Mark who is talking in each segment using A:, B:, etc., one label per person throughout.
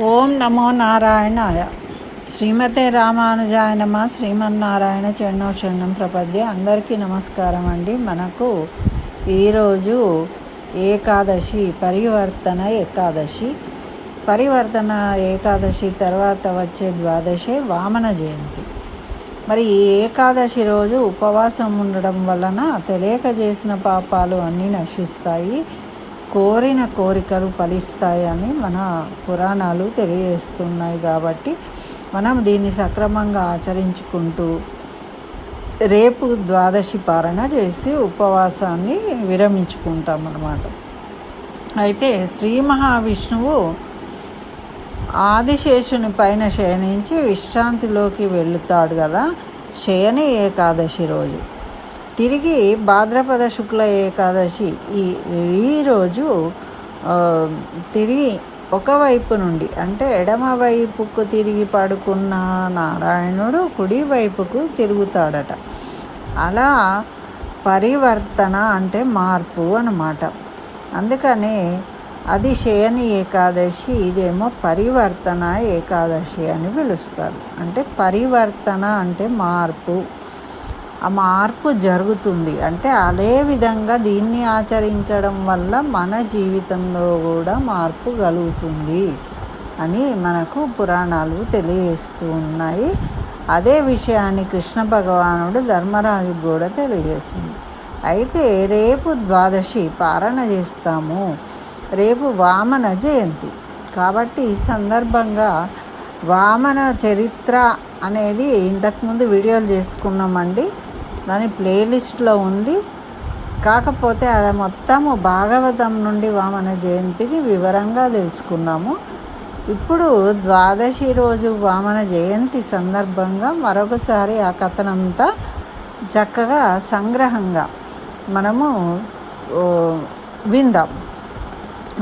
A: ఓం నమో నారాయణాయ. శ్రీమతే రామానుజాయ నమ శ్రీమన్నారాయణ చరణం చరణం ప్రపద్య. అందరికీ నమస్కారం అండి. మనకు ఈరోజు ఏకాదశి పరివర్తన ఏకాదశి. పరివర్తన ఏకాదశి తర్వాత వచ్చే ద్వాదశి వామన జయంతి. మరి ఈ ఏకాదశి రోజు ఉపవాసం ఉండడం వలన తెలియక చేసిన పాపాలు అన్నీ నశిస్తాయి. కోరిన కోరికలు ఫలిస్తాయని మన పురాణాలు తెలియజేస్తున్నాయి కాబట్టి మనం దీన్ని సక్రమంగా ఆచరించుకుంటూ రేపు ద్వాదశి పారణ చేసి ఉపవాసాన్ని విరమించుకుంటాం అన్నమాట. అయితే శ్రీ మహావిష్ణువు ఆదిశేషుని పైన శయనించి విశ్రాంతిలోకి వెళుతాడు కదా శయని ఏకాదశి రోజు. తిరిగి భాద్రపద శుక్ల ఏకాదశి ఈ ఈరోజు తిరిగి ఒకవైపు నుండి అంటే ఎడమ వైపుకు తిరిగి పడుకున్న నారాయణుడు కుడి వైపుకు తిరుగుతాడట. అలా పరివర్తన అంటే మార్పు అన్నమాట. అందుకనే అది శయని ఏకాదశి ఇదేమో పరివర్తన ఏకాదశి అని పిలుస్తారు. అంటే పరివర్తన అంటే మార్పు. ఆ మార్పు జరుగుతుంది. అంటే అదే విధంగా దీన్ని ఆచరించడం వల్ల మన జీవితంలో కూడా మార్పు కలుగుతుంది అని మనకు పురాణాలు తెలియజేస్తూ ఉన్నాయి. అదే విషయాన్ని కృష్ణ భగవానుడు ధర్మరాజు కూడా తెలియజేసింది. అయితే రేపు ద్వాదశి పారణ చేస్తాము. రేపు వామన జయంతి. కాబట్టి ఈ సందర్భంగా వామన చరిత్ర అనేది ఇంతకుముందు వీడియోలు చేసుకున్నామండి. దాని ప్లేలిస్ట్లో ఉంది. కాకపోతే అది మొత్తము భాగవతం నుండి వామన జయంతిని వివరంగా తెలుసుకున్నాము. ఇప్పుడు ద్వాదశి రోజు వామన జయంతి సందర్భంగా మరొకసారి ఆ కథనంతా చక్కగా సంగ్రహంగా మనము విందాం.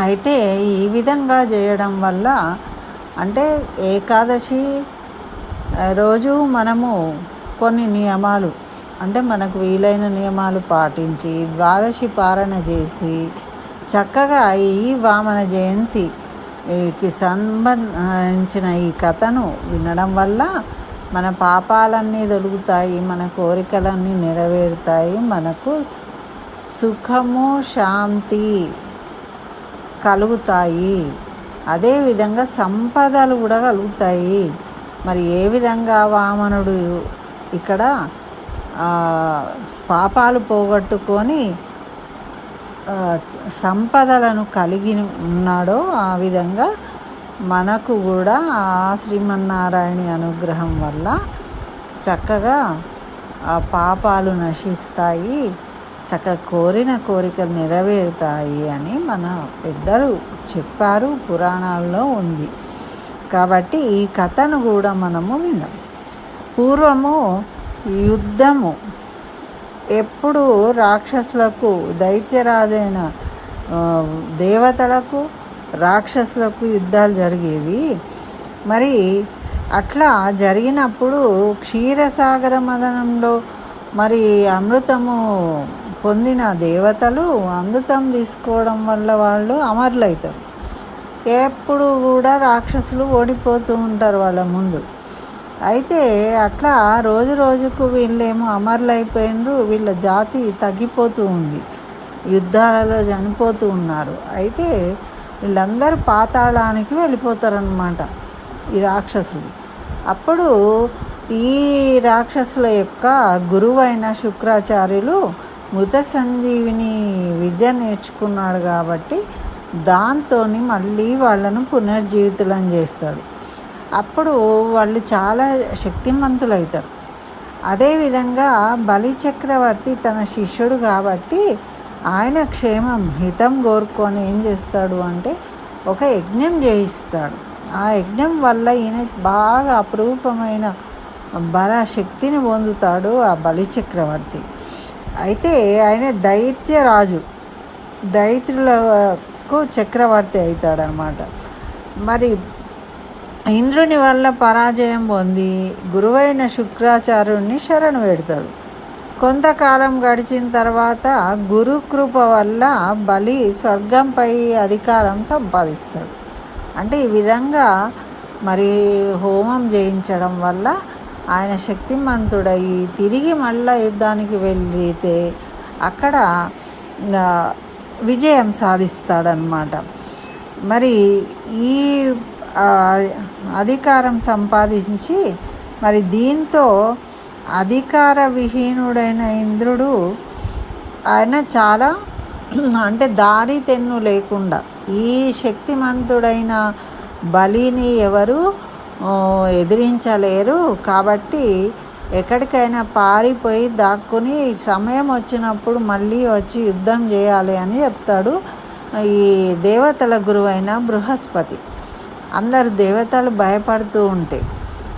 A: అయితే ఈ విధంగా చేయడం వల్ల అంటే ఏకాదశి రోజు మనము కొన్ని నియమాలు అంటే మనకు వీలైన నియమాలు పాటించి ద్వాదశి పారణ చేసి చక్కగా ఈ వామన జయంతికి సంబంధించిన ఈ కథను వినడం వల్ల మన పాపాలన్నీ దొరుకుతాయి మన కోరికలన్నీ నెరవేరుతాయి మనకు సుఖము శాంతి కలుగుతాయి. అదేవిధంగా సంపదలు కూడా కలుగుతాయి. మరి ఏ విధంగా వామనుడు ఇక్కడ పాపాలు పోగొట్టుకొని సంపదలను కలిగి ఉన్నాడో ఆ విధంగా మనకు కూడా ఆ శ్రీమన్నారాయణ అనుగ్రహం వల్ల చక్కగా ఆ పాపాలు నశిస్తాయి చక్క కోరిన కోరికలు నెరవేరుతాయి అని మన పెద్దలు చెప్పారు పురాణాల్లో ఉంది. కాబట్టి ఈ కథను కూడా మనము విన్నాం. పూర్వము యుద్ధము. ఎప్పుడు రాక్షసులకు దైత్యరాజైన దేవతలకు రాక్షసులకు యుద్ధాలు జరిగేవి. మరి అట్లా జరిగినప్పుడు క్షీరసాగర మదనంలో మరి అమృతము పొందిన దేవతలు అమృతం తీసుకోవడం వల్ల వాళ్ళు అమరులవుతారు ఎప్పుడు కూడా రాక్షసులు ఓడిపోతూ ఉంటారు వాళ్ళ ముందు. అయితే అట్లా రోజు రోజుకు వీళ్ళేమో అమరులైపోయిండ్రు వీళ్ళ జాతి తగ్గిపోతూ ఉంది. యుద్ధాలలో చనిపోతూ ఉన్నారు. అయితే వీళ్ళందరూ పాతాళానికి వెళ్ళిపోతారనమాట ఈ రాక్షసులు. అప్పుడు ఈ రాక్షసుల యొక్క గురువైన శుక్రాచార్యులు మృత సంజీవిని విద్య నేర్చుకున్నాడు కాబట్టి దాంతో మళ్ళీ వాళ్ళను పునర్జీవితులను చేస్తాడు. అప్పుడు వాళ్ళు చాలా శక్తిమంతులు అవుతారు అదేవిధంగా బలి చక్రవర్తి తన శిష్యుడు కాబట్టి ఆయన క్షేమం హితం కోరుకొని ఏం చేస్తాడు అంటే ఒక యజ్ఞం చేయిస్తాడు. ఆ యజ్ఞం వల్ల ఈయన బాగా అపురూపమైన బల శక్తిని పొందుతాడు ఆ బలి చక్రవర్తి. అయితే ఆయన దైత్యరాజు దైత్రులకు చక్రవర్తి అవుతాడనమాట. మరి ఇంద్రుని వల్ల పరాజయం పొంది గురువైన శుక్రాచార్యుణ్ణి శరణు పెడతాడు. కొంతకాలం గడిచిన తర్వాత గురుకృప వల్ల బలి స్వర్గంపై అధికారం సంపాదిస్తాడు. అంటే ఈ విధంగా మరి హోమం చేయించడం వల్ల ఆయన శక్తిమంతుడయి తిరిగి మళ్ళా యుద్ధానికి వెళ్తే అక్కడ విజయం సాధిస్తాడనమాట మరి ఈ అధికారం సంపాదించి మరి దీంతో అధికార విహీనుడైన ఇంద్రుడు ఆయన చాలా అంటే దారి తెన్ను లేకుండా ఈ శక్తిమంతుడైన బలిని ఎవరు ఎదిరించలేరు. కాబట్టి ఎక్కడికైనా పారిపోయి దాక్కుని సమయం వచ్చినప్పుడు మళ్ళీ వచ్చి యుద్ధం చేయాలి అని చెప్తాడు ఈ దేవతల గురువైన బృహస్పతి. అందరు దేవతలు భయపడుతూ ఉంటే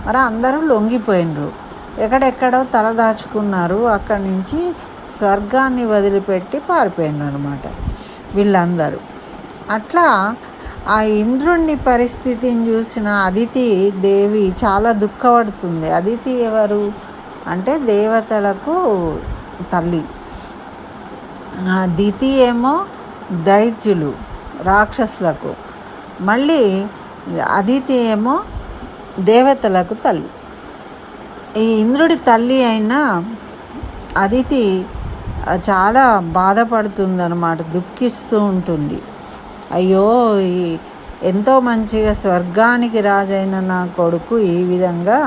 A: మరి అందరూ లొంగిపోయినరు. ఎక్కడెక్కడో తలదాచుకున్నారు అక్కడి నుంచి స్వర్గాన్ని వదిలిపెట్టి పారిపోయినారు అనమాట వీళ్ళందరూ. అట్లా ఆ ఇంద్రుణ్ణి పరిస్థితిని చూసిన అదితి దేవి చాలా దుఃఖపడుతుంది. అదితి ఎవరు? అంటే దేవతలకు తల్లి. దితి ఏమో దైత్యులు రాక్షసులకు. మళ్ళీ అదితి ఏమో దేవతలకు తల్లి. ఈ ఇంద్రుడి తల్లి అయిన అదితి చాలా బాధపడుతుందన్నమాట దుఃఖిస్తూ ఉంటుంది. అయ్యో ఈ ఎంతో మంచిగా స్వర్గానికి రాజైన నా కొడుకు ఈ విధంగా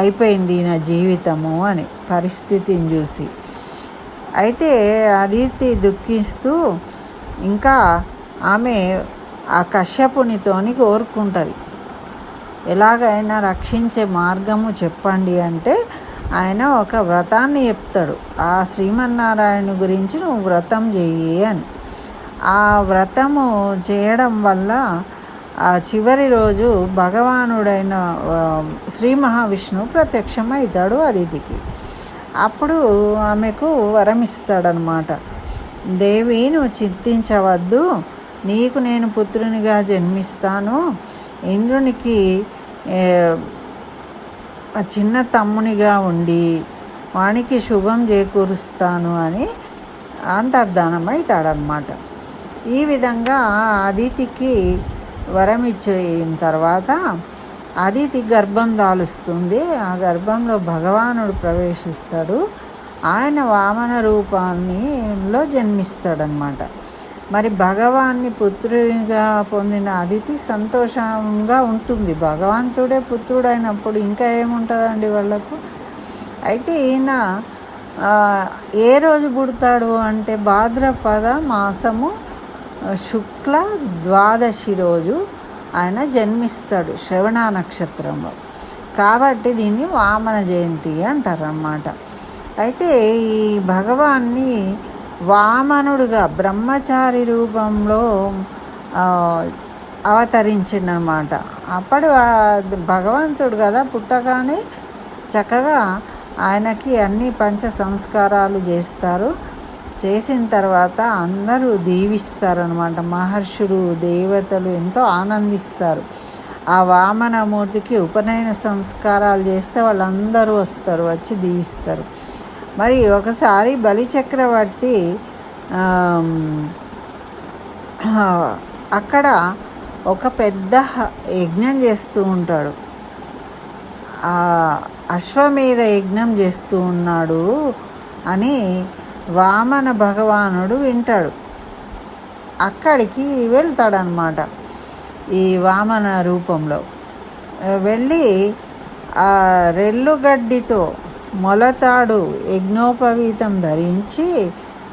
A: అయిపోయింది నా జీవితము అని పరిస్థితిని చూసి. అయితే అదితి దుఃఖిస్తూ ఇంకా ఆమె ఆ కశ్యపునితోని కోరుకుంటుంది. ఎలాగైనా రక్షించే మార్గము చెప్పండి అంటే ఆయన ఒక వ్రతాన్ని చెప్తాడు. ఆ శ్రీమన్నారాయణ గురించి నువ్వు వ్రతం చెయ్యి అని. ఆ వ్రతము చేయడం వల్ల ఆ చివరి రోజు భగవానుడైన శ్రీ మహావిష్ణువు ప్రత్యక్షమవుతాడు అతిథికి అప్పుడు ఆమెకు వరమిస్తాడనమాట. దేవి నువ్వు చింతించవద్దు. నీకు నేను పుత్రునిగా జన్మిస్తాను. ఇంద్రునికి చిన్న తమ్మునిగా ఉండి వానికి శుభం చేకూరుస్తాను అని అంతర్ధానమవుతాడనమాట ఈ విధంగా అదితికి వరం ఇచ్చిన తర్వాత అదితి గర్భం దాలుస్తుంది. ఆ గర్భంలో భగవానుడు ప్రవేశిస్తాడు. ఆయన వామన రూపాన్నిలో జన్మిస్తాడనమాట మరి భగవాన్ని పుత్రునిగా పొందిన అదితి సంతోషంగా ఉంటుంది. భగవంతుడే పుత్రుడైనప్పుడు ఇంకా ఏముంటుందండి వాళ్ళకు? అయితే ఈయన ఏ రోజు పుడతాడు అంటే భాద్రపద మాసము శుక్ల ద్వాదశి రోజు ఆయన జన్మిస్తాడు శ్రవణ నక్షత్రంలో. కాబట్టి దీన్ని వామన జయంతి అంటారన్నమాట. అయితే ఈ భగవాన్ని వామనుడుగా బ్రహ్మచారి రూపంలో అవతరించిండనమాట అప్పుడు భగవంతుడు కదా పుట్టగానే చక్కగా ఆయనకి అన్ని పంచ సంస్కారాలు చేస్తారు. చేసిన తర్వాత అందరూ దీవిస్తారనమాట. మహర్షులు దేవతలు ఎంతో ఆనందిస్తారు. ఆ వామనమూర్తికి ఉపనయన సంస్కారాలు చేస్తే వాళ్ళందరూ వస్తారు వచ్చి దీవిస్తారు. మరి ఒకసారి బలిచక్రవర్తి అక్కడ ఒక పెద్ద యజ్ఞం చేస్తూ ఉంటాడు. ఆ అశ్వమేధ యజ్ఞం చేస్తూ ఉన్నాడు అని వామన భగవానుడు వింటాడు. అక్కడికి వెళ్తాడనమాట ఈ వామన రూపంలో. వెళ్ళి ఆ రెల్లుగడ్డితో మొలతాడు యజ్ఞోపవీతం ధరించి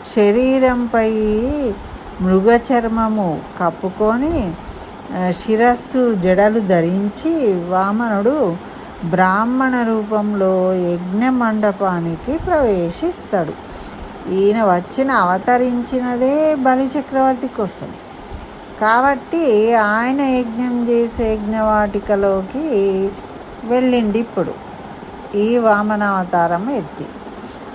A: శరీరంపై మృగచర్మము కప్పుకొని శిరస్సు జడలు ధరించి వామనుడు బ్రాహ్మణ రూపంలో యజ్ఞ మండపానికి ప్రవేశిస్తాడు. ఈయన వచ్చిన అవతరించినదే బలి చక్రవర్తి కోసం. కాబట్టి ఆయన యజ్ఞం చేసే యజ్ఞవాటికలోకి వెళ్ళిండి ఇప్పుడు ఈ వామనావతారం ఎత్తి.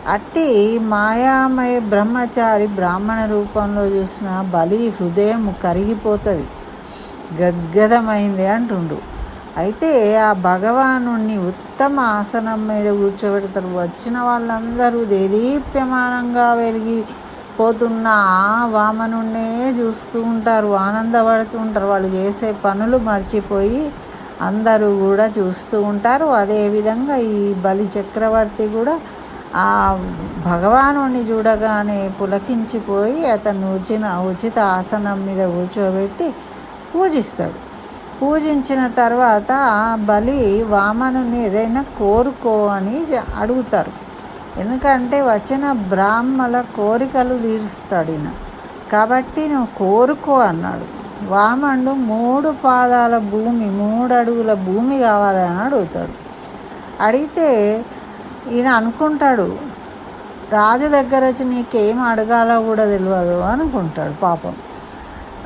A: అట్టి మాయామయ బ్రహ్మచారి బ్రాహ్మణ రూపంలో చూసిన బలి హృదయం కరిగిపోతుంది. గద్గదమైంది అంటుండు. అయితే ఆ భగవాను ఉత్తమ ఆసనం మీద కూర్చోబెడతారు. వచ్చిన వాళ్ళందరూ దేదీప్యమానంగా వెలిగి పోతున్న ఆ వామనున్నే చూస్తూ ఉంటారు. ఆనందపడుతూ ఉంటారు. వాళ్ళు చేసే పనులు మర్చిపోయి అందరూ కూడా చూస్తూ ఉంటారు. అదేవిధంగా ఈ బలి చక్రవర్తి కూడా ఆ భగవానుని చూడగానే పులకించిపోయి అతను ఉచిన ఉచిత ఆసనం మీద కూర్చోబెట్టి పూజిస్తాడు. పూజించిన తర్వాత బలి వామనుని ఏదైనా కోరుకో అని అడుగుతారు. ఎందుకంటే వచ్చిన బ్రాహ్మల కోరికలు తీరుస్తాడు ఈయన. కాబట్టి నువ్వు కోరుకో అన్నాడు. వామనుడు మూడు పాదాల భూమి మూడు అడుగుల భూమి కావాలని అడుగుతాడు. అడిగితే ఈయన అనుకుంటాడు రాజు దగ్గర వచ్చి నీకేం అడగాలో కూడా తెలియదు అనుకుంటాడు పాపం.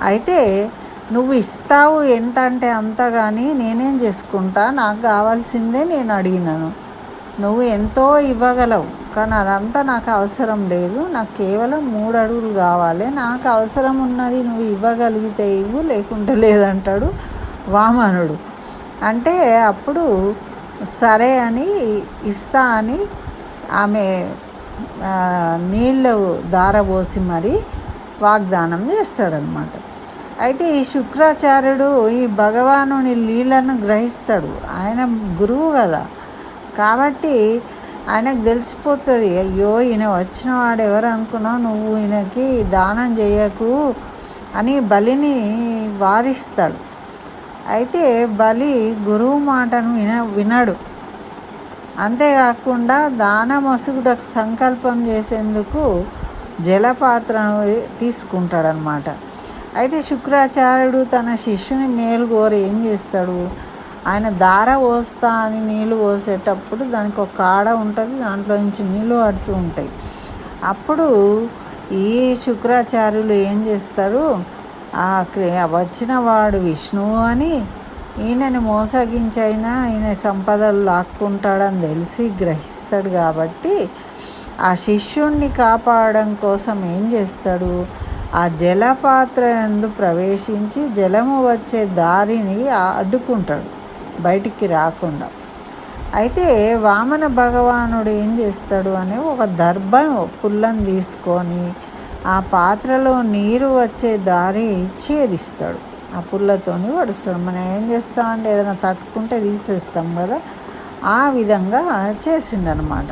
A: అయితే నువ్వు ఇస్తావు ఎంత అంటే అంత కానీ నేనేం చేసుకుంటా? నాకు కావాల్సిందే నేను అడిగినాను. నువ్వు ఎంతో ఇవ్వగలవు. కానీ అదంతా నాకు అవసరం లేదు. నాకు కేవలం మూడు అడుగులు కావాలి. నాకు అవసరం ఉన్నది నువ్వు ఇవ్వగలిగితే ఇవ్వు లేకుంటే లేదంటాడు వామనుడు. అంటే అప్పుడు సరే అని ఇస్తా అని ఆమె నీళ్ళు దారబోసి మరి వాగ్దానం చేస్తాడనమాట అయితే ఈ శుక్రాచార్యుడు ఈ భగవానుని లీలను గ్రహిస్తాడు. ఆయన గురువు కదా. కాబట్టి ఆయనకు తెలిసిపోతుంది అయ్యో ఈయన వచ్చిన వాడు ఎవరు అనుకున్నావు నువ్వు? ఈయనకి దానం చేయకు అని బలిని వారిస్తాడు అయితే బలి గురువు మాటను విన వినడు. అంతేకాకుండా దాన మసుగుడకు సంకల్పం చేసేందుకు జలపాత్రను తీసుకుంటాడనమాట అయితే శుక్రాచార్యుడు తన శిష్యుని మేలు కోరి ఏం చేస్తాడు? ఆయన దార పోస్తా అని నీళ్ళు పోసేటప్పుడు దానికి ఒక కాడ ఉంటుంది దాంట్లో నుంచి నీళ్ళు పడుతూ ఉంటాయి. అప్పుడు ఈ శుక్రాచార్యులు ఏం చేస్తారు? వచ్చిన వాడు విష్ణువు అని ఈయనని మోసగించైనా ఈయన సంపదలు లాక్కుంటాడని తెలిసి గ్రహిస్తాడు కాబట్టి ఆ శిష్యుణ్ణి కాపాడడం కోసం ఏం చేస్తాడు? ఆ జలపాత్ర ఎందు ప్రవేశించి జలము వచ్చే దారిని అడ్డుకుంటాడు. బయటికి రాకుండా. అయితే వామన భగవానుడు ఏం చేస్తాడు అని ఒక దర్భం పుల్లను తీసుకొని ఆ పాత్రలో నీరు వచ్చే దారి ఛేదిస్తాడు ఆ పుల్లతోని వడుస్తాడు. మనం ఏం చేస్తామంటే ఏదైనా తట్టుకుంటే తీసేస్తాం కదా. ఆ విధంగా చేసిండనమాట.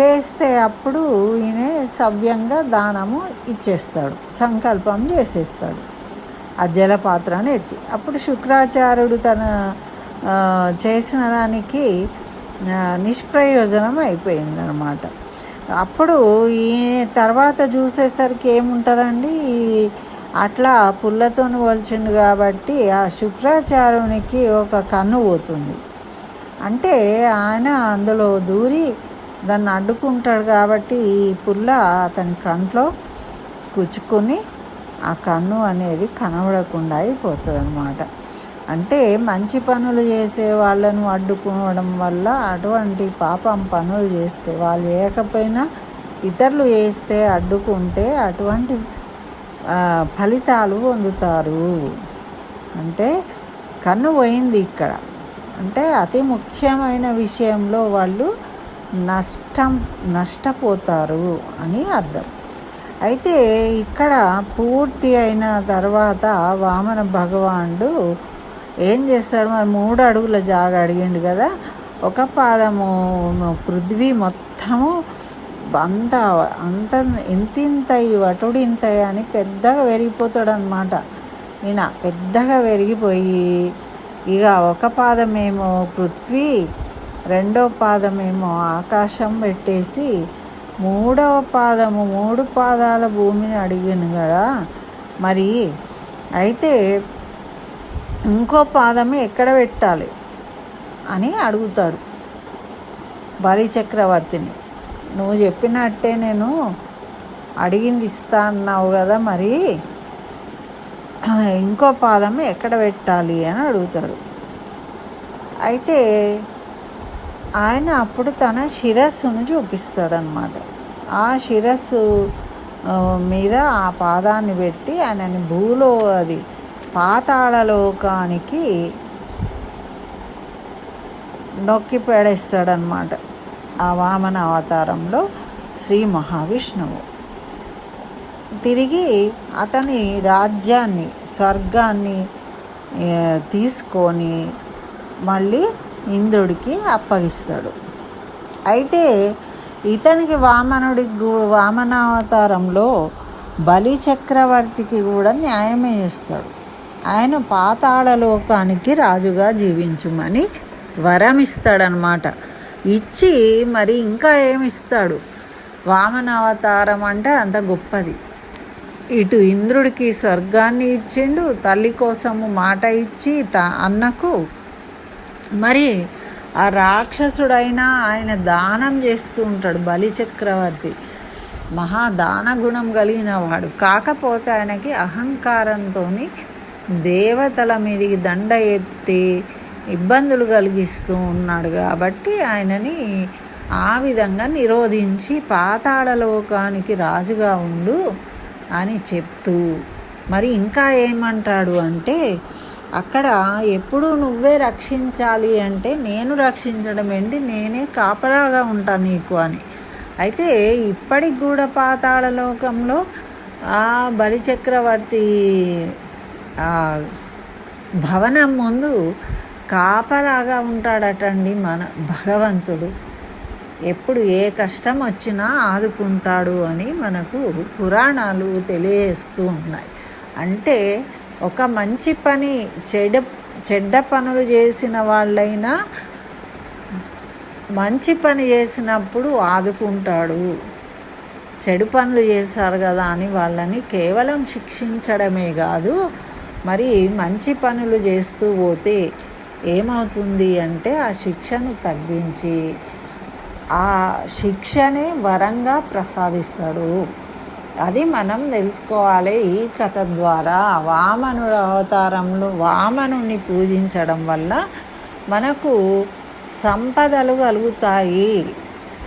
A: చేస్తే అప్పుడు ఈయన సవ్యంగా దానము ఇచ్చేస్తాడు. సంకల్పం చేసేస్తాడు. ఆ జలపాత్రను ఎత్తి. అప్పుడు శుక్రాచార్యుడు తన చేసిన దానికి నిష్ప్రయోజనం అయిపోయింది అనమాట అప్పుడు ఈ తర్వాత చూసేసరికి ఏముంటారండి అట్లా పుల్లతో వలిచిండు కాబట్టి ఆ శుక్రాచార్యునికి ఒక కన్ను పోతుంది. అంటే ఆయన అందులో దూరి దాన్ని అడ్డుకుంటాడు కాబట్టి ఈ పుల్ల అతని కంట్లో కుచ్చుకొని ఆ కన్ను అనేది కనబడకుండా అయిపోతుంది అనమాట అంటే మంచి పనులు చేసే వాళ్ళను అడ్డుకోవడం వల్ల అటువంటి పాపం పనులు చేస్తే వాళ్ళు చేయకపోయినా ఇతరులు చేస్తే అడ్డుకుంటే అటువంటి ఫలితాలు పొందుతారు. అంటే కన్ను పోయింది ఇక్కడ. అంటే అతి ముఖ్యమైన విషయంలో వాళ్ళు నష్టం నష్టపోతారు అని అర్థం. అయితే ఇక్కడ పూర్తి అయిన తర్వాత వామన భగవానుడు ఏం చేస్తాడు? మరి మూడు అడుగుల జాగ అడిగిండు కదా. ఒక పాదము పృథ్వీ మొత్తము అంత అంత ఎంత ఇంత ఈ వటుడు ఇంత అని పెద్దగా పెరిగిపోతాడు అనమాట ఈయన పెద్దగా పెరిగిపోయి ఇక ఒక పాదమేమో పృథ్వీ రెండో పాదమేమో ఆకాశం పెట్టేసి మూడవ పాదము మూడు పాదాల భూమిని అడిగాను కదా. మరి అయితే ఇంకో పాదం ఎక్కడ పెట్టాలి అని అడుగుతాడు బలి చక్రవర్తిని. నువ్వు చెప్పినట్టే నేను అడిగింది ఇస్తా అన్నావు కదా మరి. ఇంకో పాదం ఎక్కడ పెట్టాలి అని అడుగుతాడు. అయితే ఆయన అప్పుడు తన శిరస్సును చూపిస్తాడనమాట ఆ శిరస్సు మీద ఆ పాదాన్ని పెట్టి ఆయనని భూలో అది పాతాళలోకానికి నొక్కి పెడేస్తాడనమాట ఆ వామన అవతారంలో శ్రీ మహావిష్ణువు. తిరిగి అతని రాజ్యాన్ని స్వర్గాన్ని తీసుకొని మళ్ళీ ఇంద్రుడికి అప్పగిస్తాడు. అయితే ఇతనికి వామనుడి వామనావతారంలో బలి చక్రవర్తికి కూడా న్యాయమే చేస్తాడు. ఆయన పాతాళలోకానికి రాజుగా జీవించుమని వరం ఇస్తాడనమాట ఇచ్చి మరి ఇంకా ఏమిస్తాడు? వామనావతారం అంటే అంత గొప్పది. ఇటు ఇంద్రుడికి స్వర్గాన్ని ఇచ్చిండు తల్లి కోసము మాట ఇచ్చి త అన్నకు. మరి ఆ రాక్షసుడైనా ఆయన దానం చేస్తూ ఉంటాడు బలిచక్రవర్తి మహాదాన మహా దాన గుణం కలిగిన వాడు. కాకపోతే ఆయనకి అహంకారంతో దేవతల మీదకి దండ ఎత్తి ఇబ్బందులు కలిగిస్తూ ఉన్నాడు కాబట్టి ఆయనని ఆ విధంగా నిరోధించి పాతాళలోకానికి రాజుగా ఉండు అని చెప్తూ మరి ఇంకా ఏమంటాడు అంటే అక్కడ ఎప్పుడు నువ్వే రక్షించాలి అంటే నేను రక్షించడం ఏంటి? నేనే కాపలాగా ఉంటాను నీకు అని. అయితే ఇప్పటికి కూడా పాతాళలోకంలో ఆ బలిచక్రవర్తి భవనం ముందు కాపలాగా ఉంటాడటండి మన భగవంతుడు. ఎప్పుడు ఏ కష్టం వచ్చినా ఆదుకుంటాడు అని మనకు పురాణాలు తెలియజేస్తూ ఉన్నాయి. అంటే ఒక మంచి పని చెడ చెడ్డ పనులు చేసిన వాళ్ళైనా మంచి పని చేసినప్పుడు ఆదుకుంటాడు. చెడు పనులు చేశారు కదా అని వాళ్ళని కేవలం శిక్షించడమే కాదు మరి మంచి పనులు చేస్తూ పోతే ఏమవుతుంది అంటే ఆ శిక్షను తగ్గించి ఆ శిక్షనే వరంగా ప్రసాదిస్తాడు. అది మనం తెలుసుకోవాలి. ఈ కథ ద్వారా వామనుడు అవతారంలో వామనుని పూజించడం వల్ల మనకు సంపదలు కలుగుతాయి.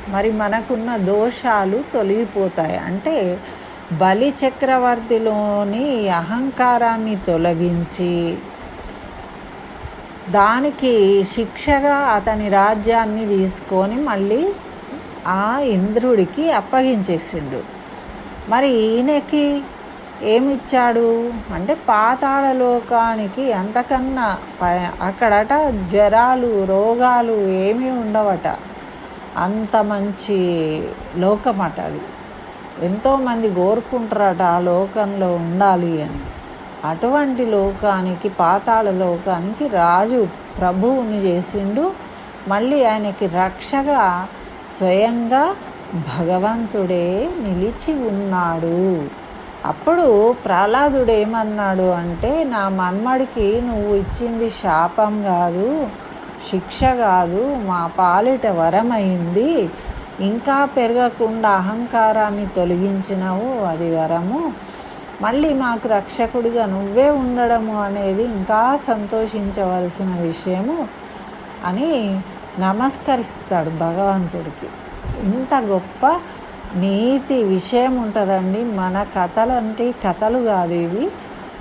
A: మరి మనకున్న దోషాలు తొలగిపోతాయి. అంటే బలి చక్రవర్తిలోని అహంకారాన్ని తొలగించి దానికి శిక్షగా అతని రాజ్యాన్ని తీసుకొని మళ్ళీ ఆ ఇంద్రుడికి అప్పగించేసిండు. మరి ఈయనకి ఏమిచ్చాడు? అంటే పాతాళ లోకానికి అంతకన్నా ప- అక్కడట జ్వరాలు రోగాలు ఏమీ ఉండవట. అంత మంచి లోకమట అది. ఎంతోమంది కోరుకుంటారట ఆ లోకంలో ఉండాలి అని. అటువంటి లోకానికి పాతాళ లోకానికి రాజు ప్రభువుని చేసిండు. మళ్ళీ ఆయనకి రక్షగా స్వయంగా భగవంతుడే నిలిచి ఉన్నాడు. అప్పుడు ప్రహ్లాదుడు ఏమన్నాడు అంటే నా మన్మడికి నువ్వు ఇచ్చింది శాపం కాదు శిక్ష కాదు మా పాలిట వరమైంది. ఇంకా పెరగకుండా అహంకారాన్ని తొలగించినావు అది వరము. మళ్ళీ మాకు రక్షకుడిగా నువ్వే ఉండడము అనేది ఇంకా సంతోషించవలసిన విషయము అని నమస్కరిస్తాడు భగవంతుడికి. ఇంత గొప్ప నీతి విషయం ఉంటుందండి. మన కథలు అంటే కథలు కాదు ఇవి.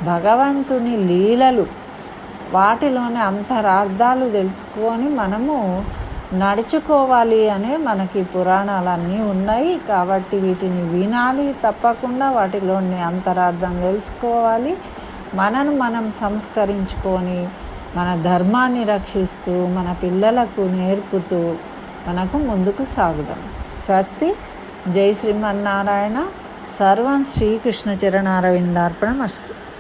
A: భగవంతుని లీలలు. వాటిలోని అంతరార్థాలు తెలుసుకొని మనము నడుచుకోవాలి అనే మనకి పురాణాలన్నీ ఉన్నాయి కాబట్టి వీటిని వినాలి తప్పకుండా. వాటిలోని అంతరార్థం తెలుసుకోవాలి. మనను మనం సంస్కరించుకొని మన ధర్మాన్ని రక్షిస్తూ మన పిల్లలకు నేర్పుతూ మనకు ముందుకు సాగుదాం. స్వస్తి. జై శ్రీమన్నారాయణ. సర్వం శ్రీకృష్ణ చరణారవిందార్పణం అస్తు